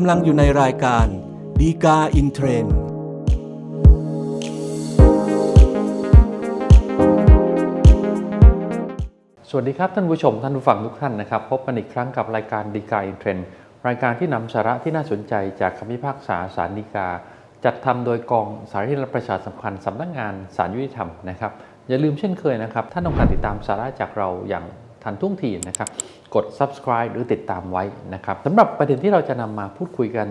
กำลังอยู่ในรายการดีกาอินเทรนสวัสดีครับท่านผู้ชมท่านผู้ฟังทุกท่านนะครับ พบกันอีกครั้งกับรายการดีกาอินเทรนด์รายการที่นำสาระที่น่าสนใจจากคำพิพากษาสารดีกา จัดทำโดยกองสารที่รับประชาสัมพันธ์สำนักงานสารยุติธรรมนะครับ อย่าลืมเช่นเคยนะครับท่านต้องการติดตามสาระจากเราอย่างทันท่วงทีนะครับ กด subscribe หรือติดตามไว้นะครับสำหรับประเด็นที่เราจะนำมาพูดคุยกัน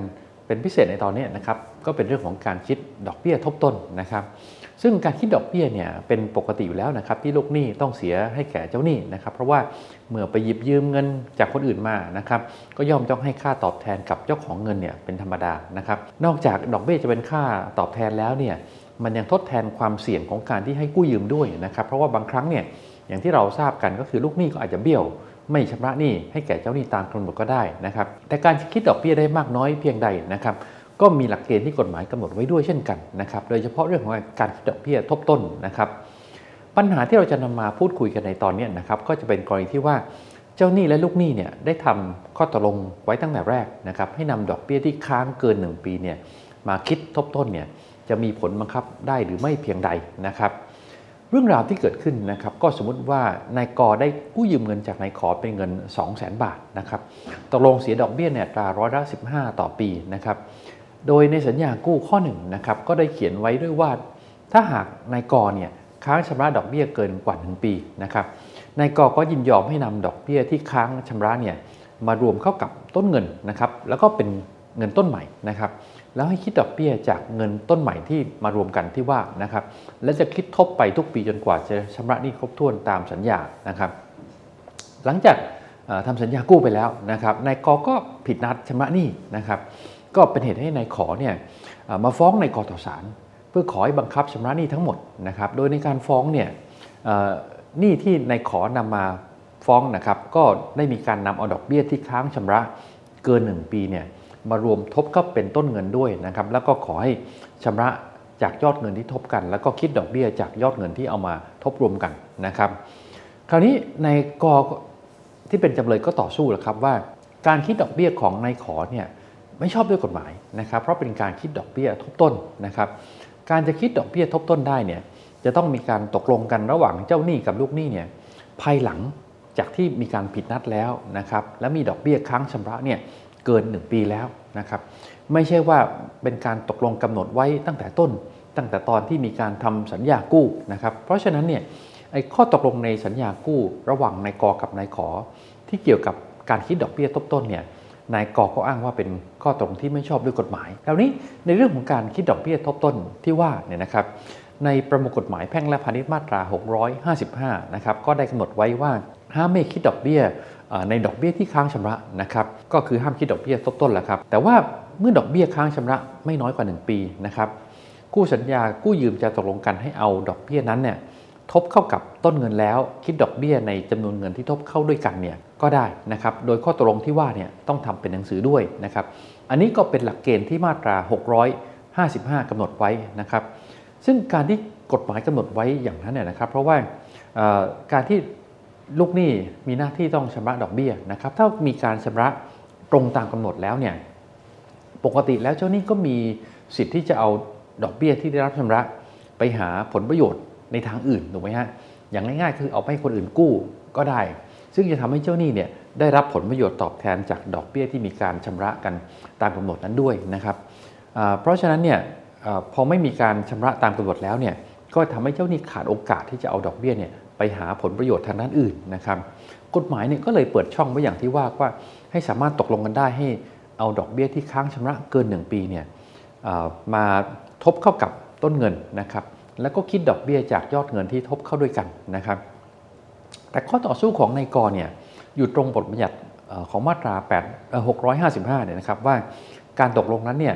เป็นพิเศษในตอนนี้นะครับก็เป็นเรื่องของการคิดดอกเบี้ยทบต้นนะครับ ซึ่งการคิดดอกเบี้ยเนี่ยเป็นปกติอยู่แล้วนะครับที่ลูกหนี้ต้องเสียให้แก่เจ้าหนี้นะครับ เพราะว่าเมื่อไปหยิบยืมเงินจากคนอื่นมานะครับก็ย่อมต้องให้ค่าตอบแทนกับเจ้าของเงินเนี่ยเป็นธรรมดานะครับ นอกจากดอกเบี้ยจะเป็นค่าตอบแทนแล้วเนี่ยมันยังทดแทนความเสี่ยงของการที่ให้กู้ยืมด้วยนะครับ เพราะว่าบางครั้งเนี่ยอย่างที่เราทราบกันก็คือลูกหนี้ก็อาจจะเบี้ยว ไม่ชำระหนี้ให้แก่เจ้าหนี้ตามกำหนดก็ได้นะครับแต่การคิดดอกเบี้ยได้มากน้อยเพียงใดนะครับก็มีหลักเกณฑ์ที่กฎหมายกำหนดไว้ด้วยเช่นกันนะครับโดยเฉพาะเรื่องของการคิดดอกเบี้ยทบต้นนะครับปัญหาที่เราจะนำมาพูดคุยกันในตอนนี้นะครับก็จะเป็นกรณีที่ว่าเจ้าหนี้และลูกหนี้เนี่ยได้ทำข้อตกลงไว้ตั้งแต่แรกนะครับให้นำดอกเบี้ยที่ค้างเกิน 1 ปีเนี่ยมาคิดทบต้นเนี่ยจะมีผลบังคับได้หรือไม่เพียงใดนะครับ เรื่องราวที่เกิดขึ้นนะครับก็สมมุติว่านายกอได้กู้ยืมเงินจากนายขอเป็นเงิน 2 0 0 0 0 0 บาทนะครับตกลงเสียดอกเบี้ยเนี่ยตราร้อยละ15ต่อปีนะครับโดยในสัญญากู้ข้อหนึ่งนะครับก็ได้เขียนไว้ด้วยว่า ถ้าหากนายกอเนี่ยค้างชำระดอกเบี้ยเกินกว่า 1 ปีนะครับนายกอก็ยินยอมให้นำดอกเบี้ยที่ค้างชำระเนี่ยมารวมเข้ากับต้นเงินนะครับแล้วก็เป็นเงินต้นใหม่นะครับ แล้วให้คิดดอกเบี้ยจากเงินต้นใหม่ที่มารวมกันที่ว่านะครับ และจะคิดทบไปทุกปีจนกว่าจะชำระหนี้ครบถ้วนตามสัญญานะครับ หลังจากเอ่อทำสัญญากู้ไปแล้วนะครับนายกก็ผิดนัดชำระหนี้นะครับ ก็เป็นเหตุให้นายขอเนี่ยมาฟ้องนายกต่อศาลเพื่อขอให้บังคับชำระหนี้ทั้งหมดนะครับ โดยในการฟ้องเนี่ยหนี้ที่นายขอนำมาฟ้องนะครับ ก็ได้มีการนำเอาดอกเบี้ยที่ค้างชำระเกิน 1 ปีเนี่ย มารวมทบก็เป็นต้นเงินด้วยนะครับแล้วก็ขอให้ชำระจากยอดเงินที่ทบกัน แล้วก็คิดดอกเบี้ยจากยอดเงินที่เอามาทบรวมกันนะครับ คราวนี้ในายกที่เป็นจำเลยก็ต่อสู้แหละครับว่า การคิดดอกเบี้ยของนายขอเนี่ยไม่ชอบด้วยกฎหมายนะครับ เพราะเป็นการคิดดอกเบี้ยทบต้นนะครับ การจะคิดดอกเบี้ยทบต้นได้เนี่ยจะต้องมีการตกลงกันระหว่างเจ้าหนี้กับลูกหนี้เนี่ยภายหลังจากที่มีการผิดนัดแล้วนะครับ และมีดอกเบี้ยค้างชำระเนี่ย เกิน 1 ปีแล้วนะครับไม่ใช่ว่าเป็นการตกลงกำหนดไว้ตั้งแต่ต้น ตั้งแต่ตอนที่มีการทำสัญญากู้นะครับเพราะฉะนั้นเนี่ยไอ้ข้อตกลงในสัญญากู้ระหว่างนายกอกับนายขอ ที่เกี่ยวกับการคิดดอกเบี้ยทบต้นเนี่ยนายกอก็อ้างว่าเป็นข้อตกลงที่ไม่ชอบด้วยกฎหมายคราวนี้ในเรื่องของการคิดดอกเบี้ยทบต้นที่ว่าเนี่ยนะครับในประมวลกฎหมายแพ่งและพาณิชย์มาตรา 655 นะครับ ก็ได้กำหนดไว้ว่าห้ามไม่คิดดอกเบี้ย ในดอกเบี้ยที่ค้างชำระนะครับก็คือห้ามคิดดอกเบี้ยทบต้นแหละครับแต่ว่าเมื่อดอกเบี้ยค้างชำระไม่น้อยกว่า 1 ปีนะครับกู้สัญญากู้ยืมจะตกลงกันให้เอาดอกเบี้ยนั้นเนี่ยทบเข้ากับต้นเงินแล้วคิดดอกเบี้ยในจำนวนเงินที่ทบเข้าด้วยกันเนี่ยก็ได้นะครับโดยข้อตกลงที่ว่าเนี่ยต้องทำเป็นหนังสือด้วยนะครับอันนี้ก็เป็นหลักเกณฑ์ที่มาตรา 655กำหนดไว้นะครับซึ่งการที่กฎหมายกำหนดไว้อย่างนั้นเนี่ยนะครับ เพราะว่าการที่ ลูกหนี้มีหน้าที่ต้องชำระดอกเบี้ยนะครับ ถ้ามีการชำระตรงตามกำหนดแล้วเนี่ยปกติแล้วเจ้าหนี้ก็มีสิทธิ์ที่จะเอาดอกเบี้ยที่ได้รับชำระ ไปหาผลประโยชน์ในทางอื่นถูกไหมฮะอย่างง่ายๆ คือเอาไปให้คนอื่นกู้ก็ได้ ซึ่งจะทำให้เจ้าหนี้เนี่ยได้รับผลประโยชน์ตอบแทนจากดอกเบี้ยที่มีการชำระกันตามกำหนดนั้นด้วยนะครับเพราะฉะนั้นเนี่ยอพอไม่มีการชำระตามกำหนดแล้วเนี่ยก็ทำให้เจ้าหนี้ขาดโอกาสที่จะเอาดอกเบี้ยเนี่ย ไปหาผลประโยชน์ทางด้านอื่นนะครับ กฎหมายเนี่ยก็เลยเปิดช่องไว้อย่างที่ว่าว่า ให้สามารถตกลงกันได้ให้เอาดอกเบี้ยที่ค้างชำระเกิน 1 ปีเนี่ยมาทบเข้ากับต้นเงินนะครับ แล้วก็คิดดอกเบี้ยจากยอดเงินที่ทบเข้าด้วยกันนะครับ แต่ข้อต่อสู้ของนายกรเนี่ยอยู่ตรงบทบัญญัติของมาตรา8เอ่อ655เนี่ยนะครับว่าการตกลงนั้นเนี่ย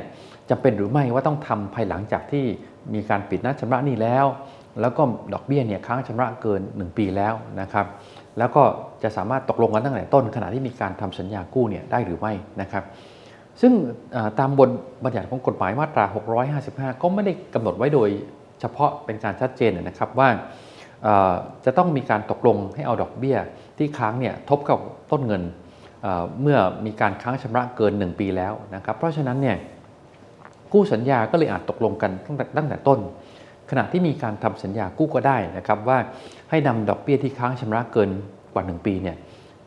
จำเป็นหรือไม่ว่าต้องทำภายหลังจากที่มีการปิดนัดชำระหนี้แล้ว แล้วก็ดอกเบี้ยเนี่ยค้างชำระเกิน 1 ปีแล้วนะครับ แล้วก็จะสามารถตกลงกันตั้งแต่ต้น ขณะที่มีการทำสัญญากู้เนี่ยได้หรือไม่นะครับ ซึ่งตามบทบัญญัติของกฎหมายมาตรา 655 ก็ไม่ได้กำหนดไว้โดยเฉพาะเป็นการชัดเจนนะครับว่าจะต้องมีการตกลงให้เอาดอกเบี้ยที่ค้างเนี่ยทบกับต้นเงินเมื่อมีการค้างชำระเกิน 1 ปีแล้วนะครับ เพราะฉะนั้นเนี่ยกู้สัญญาก็เลยอาจตกลงกันตั้งแต่ตั้งแต่ต้น ขณะที่มีการทำสัญญากู้ก็ได้นะครับว่าให้นำดอกเบี้ยที่ค้างชำระเกินกว่า 1 ปีเนี่ย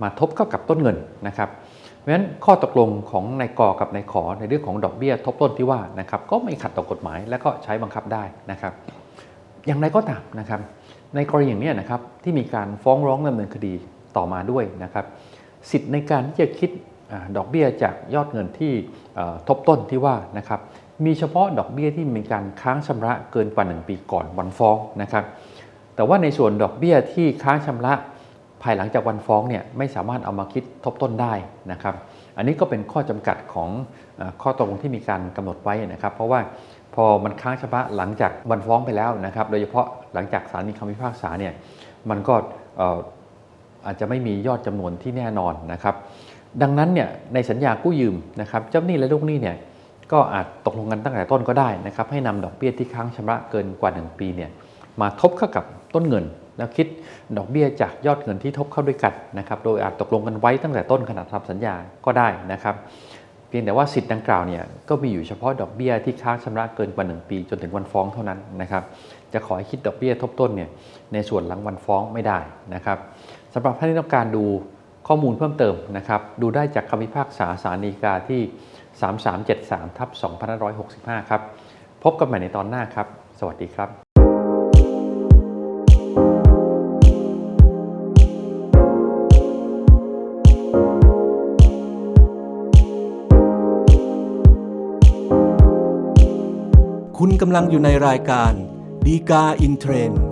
มาทบเข้ากับต้นเงินนะครับเพราะฉะนั้นข้อตกลงของนายกกับนายขอในเรื่องของดอกเบี้ยทบต้นที่ว่านะครับก็ไม่ขัดต่อกฎหมายและก็ใช้บังคับได้นะครับ อย่างไรก็ตามนะครับ ในกรณีอย่างนี้นะครับที่มีการฟ้องร้องดำเนินคดีต่อมาด้วยนะครับ สิทธิ์ในการที่จะคิดอดอกเบี้ยจากยอดเงินที่ทบต้นที่ว่านะครับ มีเฉพาะดอกเบี้ยที่มีการค้างชำระเกินกว่า 1 ปีก่อนวันฟ้องนะครับแต่ว่าในส่วนดอกเบี้ยที่ค้างชำระภายหลังจากวันฟ้องเนี่ยไม่สามารถเอามาคิดทบต้นได้นะครับอันนี้ก็เป็นข้อจำกัดของอข้อตกลงที่มีการกำหนดไว้นะครับ เพราะว่าพอมันค้างชำระหลังจากวันฟ้องไปแล้วนะครับ โดยเฉพาะหลังจากศาลมีคำพิพากษาเนี่ยมันก็เอ่ออาจจะไม่มียอดจำนวนที่แน่นอนนะครับ ดังนั้นเนี่ยในสัญญากู้ยืมนะครับเจ้าหนี้และลูกหนี้เนี่ย ก็อาจตกลงกันตั้งแต่ต้นก็ได้นะครับให้นำดอกเบี้ยที่ค้างชำระเกินกว่า 1 ปีเนี่ยมาทบเข้ากับต้นเงิน แล้วคิดดอกเบี้ยจากยอดเงินที่ทบเข้าด้วยกันนะครับโดยอาจตกลงกันไว้ตั้งแต่ต้นขณะทำสัญญาก็ได้นะครับเพียงแต่ว่าสิทธิ์ดังกล่าวเนี่ยก็มีอยู่เฉพาะดอกเบี้ยที่ค้างชำระเกินกว่า 1 ปี จนถึงวันฟ้องเท่านั้นนะครับจะขอให้คิดดอกเบี้ยทบต้นเนี่ยในส่วนหลังวันฟ้องไม่ได้นะครับสำหรับท่านที่ต้องการดูข้อมูลเพิ่มเติมนะครับดูได้จากคำพิพากษาสารดีกาที่ 3373ทับ2565 ครับ พบกันใหม่ในตอนหน้าครับ สวัสดีครับคุณกำลังอยู่ในรายการดีกาอินเทรนด์